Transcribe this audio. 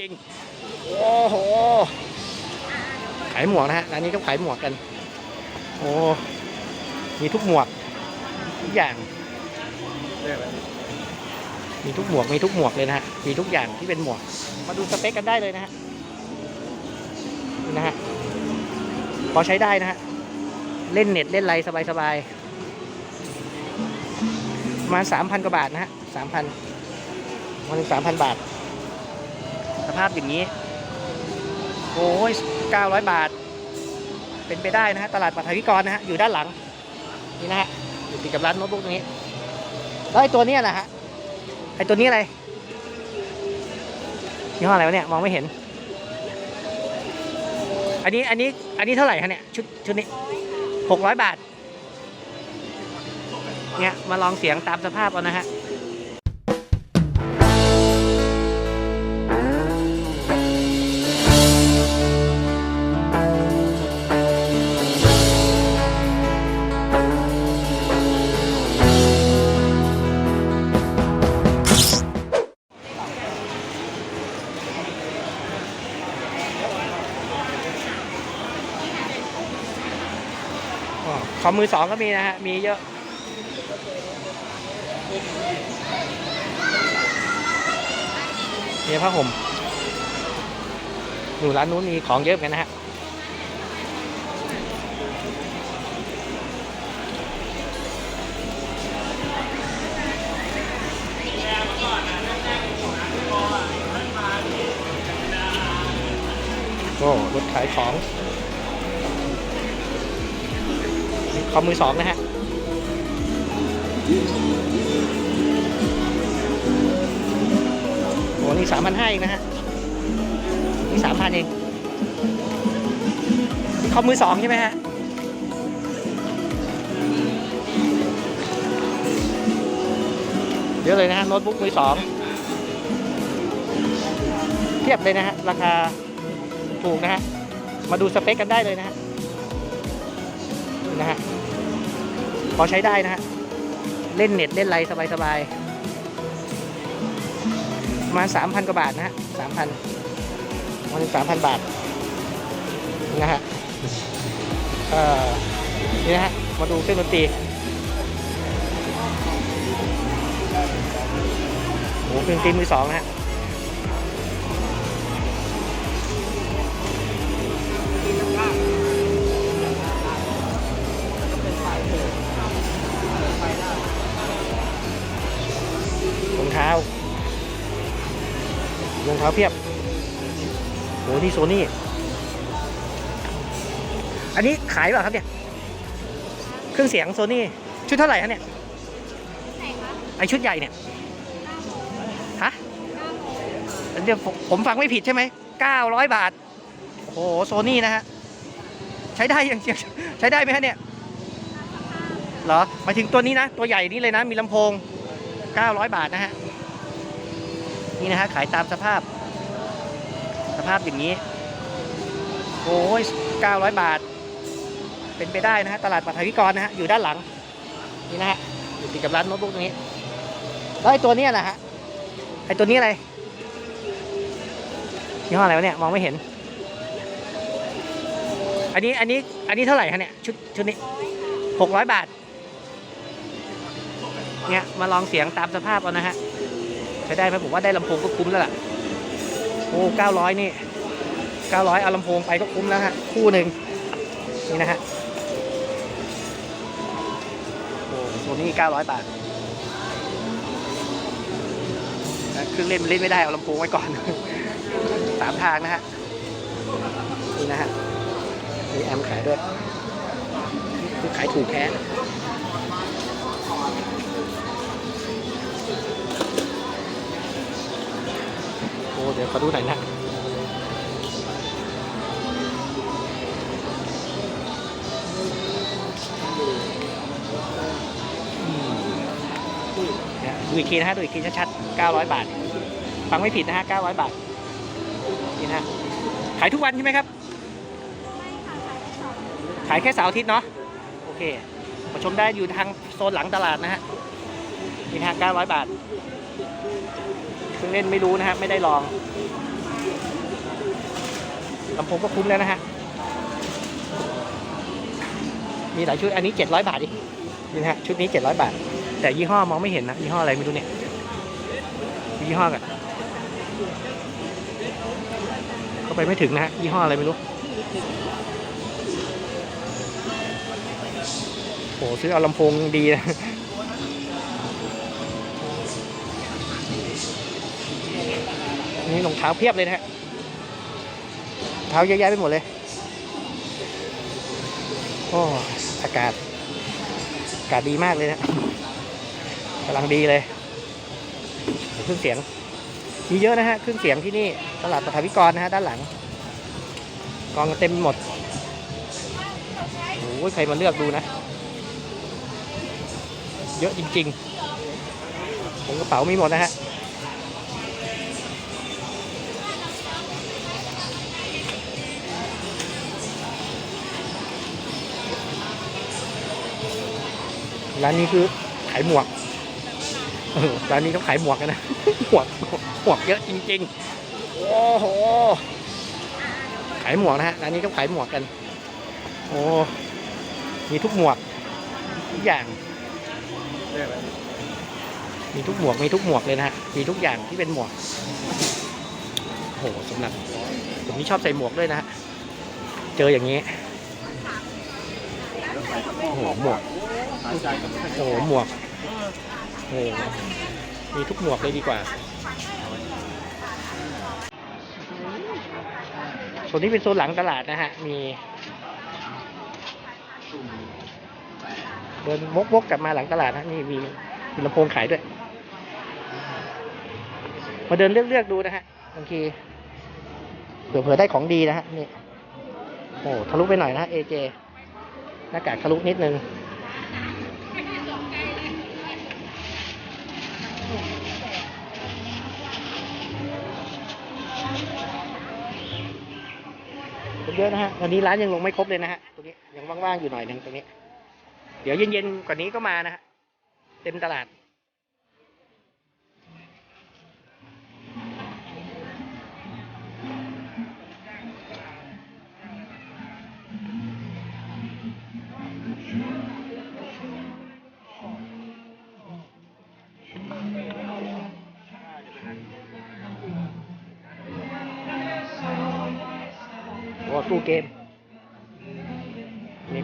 จริง โอ้โห ขายหมวกนะฮะ ร้านนี้ก็ขายหมวกกัน โอ้ มีทุกหมวก ทุกอย่าง มีทุกหมวก มีทุกหมวกเลยนะฮะ มีทุกอย่างที่เป็นหมวก มาดูสเปคกันได้เลยนะฮะ นะฮะ พอใช้ได้นะฮะ เล่นเน็ตเล่นไรสบายๆประมาณสามพันกว่าบาทนะฮะสามพันวันหนึ่งสามพันบาทาพอย่างนี้ โอ้ยเก้าร้อยบาท เป็นไปได้นะฮะ ตลาดปัทวิกรนะฮะ อยู่ด้านหลัง นี่นะฮะ อยู่ติดกับร้านโน้ตบุ๊กตรงนี้ แล้วไอ้ตัวนี้นะฮะ ไอ้ตัวนี้อะไรยี่ห้ออะไรวะเนี่ย มองไม่เห็น อันนี้ อันนี้ อันนี้เท่าไหร่คะเนี่ย ชุด ชุดนี้หกร้อยบาท เนี่ย มาลองเสียงตามสภาพเอานะฮะ คอมมือสองก็มีนะฮะ มีเยอะ เนี่ยผ้าห่มอยู่ร้านนู้นมีของเยอะเหมือนกันนะฮะโอ้รถขายของ คอมมือสองนะฮะโอ้นี่สามพันห้าเองนะฮะ นี่สามพันเองคอมมือสองใช่ไหมฮะเยอะเลยนะฮะโน้ตบุ๊กมือสองเทียบเลยนะฮะ ราคาถูกนะฮะ มาดูสเปคกันได้เลยนะฮะนะฮะ อใช้ได้นะฮะ เล่นเน็ตเล่นไรสบายๆประมาณสามพันกว่าบาทนะฮะสามพันวันสามพันบาทนะฮะเออนี่นะฮะ มาดูเครื่องดนตรีโอ้โหเครื่องดนตรีมือสองนะฮะ รองเท้ารองเท้าเพียบโหนี่โซนี่อันนี้ขายเปล่าครับเนี่ย เครื่องเสียงโซนี่ชุดเท่าไหร่ครับเนี่ยไหนคะไอชุดใหญ่เนี่ยฮะเดี๋ยวผมผมฟังไม่ผิดใช่ไหม900บาท โอ้โหโซนี่นะฮะ ใช้ได้ยังใช้ได้ไหมฮะเนี่ยเหรอหมายถึงตัวนี้นะ ตัวใหญ่นี่เลยนะ มีลำโพง 900 บาทนะฮะ นี่นะฮะขายตามสภาพ สภาพอย่างนี้ โอ้ย900 บาท เป็นไปได้นะฮะตลาดปัทวิกรนะฮะอยู่ด้านหลัง นี่นะฮะอยู่ติดกับร้านโน้ตบุ๊กตรงนี้แล้วไอ้ตัวนี้นะฮะไอ้ตัวนี้อะไรยี่ห้ออะไรวะเนี่ยมองไม่เห็น อันนี้อันนี้อันนี้เท่าไหร่คะเนี่ยชุดชุดนี้600บาทเนี่ยมาลองเสียงตามสภาพเอานะฮะ ช้ได้ไหมผมว่าได้ลำโพงก็คุ้มแล้วล่ะโอ้เก้าร้อยนี่เก้าร้อยเอาลำโพงไปก็คุ้มแล้วฮะคู่หนึ่งนี่นะฮะโอ้ตัวนี้เก้าร้อยบาทเครื่องเล่นมันเล่นไม่ได้เอาลำโพงไว้ก่อนสามทางนะฮะนี่นะฮะมีแอมขายด้วยขายถูกแท้ อ้เดี๋ยวขอดูหน่อยนะดูอีกทีนะฮะดูอีกทีชัดๆ900 บาท ฟังไม่ผิดนะฮะ900 บาท นี่นะขายทุกวันใช่ไหมครับ ขายแค่เสาร์อาทิตย์เนาะ โอเคมาชมได้อยู่ทางโซนหลังตลาดนะฮะ นี่นะฮะ900 บาท เล่นไม่รู้นะฮะไม่ได้ลองลำโพงก็คุ้มแล้วนะฮะมีหลายชุดอันนี้เจ็ดร้อยบาทดินี่นฮะชุดนี้เจ็ดร้อยบาท แต่ยี่ห้อมองไม่เห็นนะยี่ห้ออะไรไม่รู้เนี่ยยี่ห้อกันก็ไปไม่ถึงนะฮะยี่ห้ออะไรไม่รู้โหซื้อเอาลำโพงดีนะ นี่รองเท้าเพียบเลยนะฮะเท้าเยอะแยะไปหมดเลยโอ้อากาศ อากาศดีมากเลยนะกำลังดีเลยเครื่องเสียง มีเยอะนะฮะเครื่องเสียงที่นี่ตลาดประถาวิกรนะฮะด้านหลัง กองเต็มหมดโอ้ยใครมาเลือกดูนะ เยอะจริงๆผมกระเป๋ามีหมดนะฮะ ร้านนี้คือขายหมวกร้านนี้เขาขายหมวกกันนะ หมวก หมวกเยอะจริงๆ โอ้โห ขายหมวกนะฮะ ร้านนี้เขาขายหมวกกัน โอ้ มีทุกหมวกทุกอย่าง มีทุกหมวก มีทุกหมวกเลยนะฮะ มีทุกอย่างที่เป็นหมวก โอ้โหสำหรับผมนี่ชอบใส่หมวกด้วยนะฮะ เจออย่างนี้ โอ้โห หมวก โอ้โหหมวกโอ้โหมีทุกหมวกเลยดีกว่า ส่วนนี้เป็นโซนหลังตลาดนะฮะ มี เดินวกๆกกลับมาหลังตลาดนะนี่มีมีลำโพงขายด้วย มาเดินเลือกๆดูนะฮะบางทีเผื่อได้ของดีนะฮะนี่โอ้ทะลุไปหน่อยนะเอเจหน้ากากทะลุนิดนึง เยอะนะฮะตอนนี้ร้านยังลงไม่ครบเลยนะฮะตรงนี้ยังว่างๆอยู่หน่อยหนึ่งตรงนี้ เดี๋ยวเย็นๆกว่านี้ก็มานะฮะเต็มตลาด โอ้ตู้เกมนี่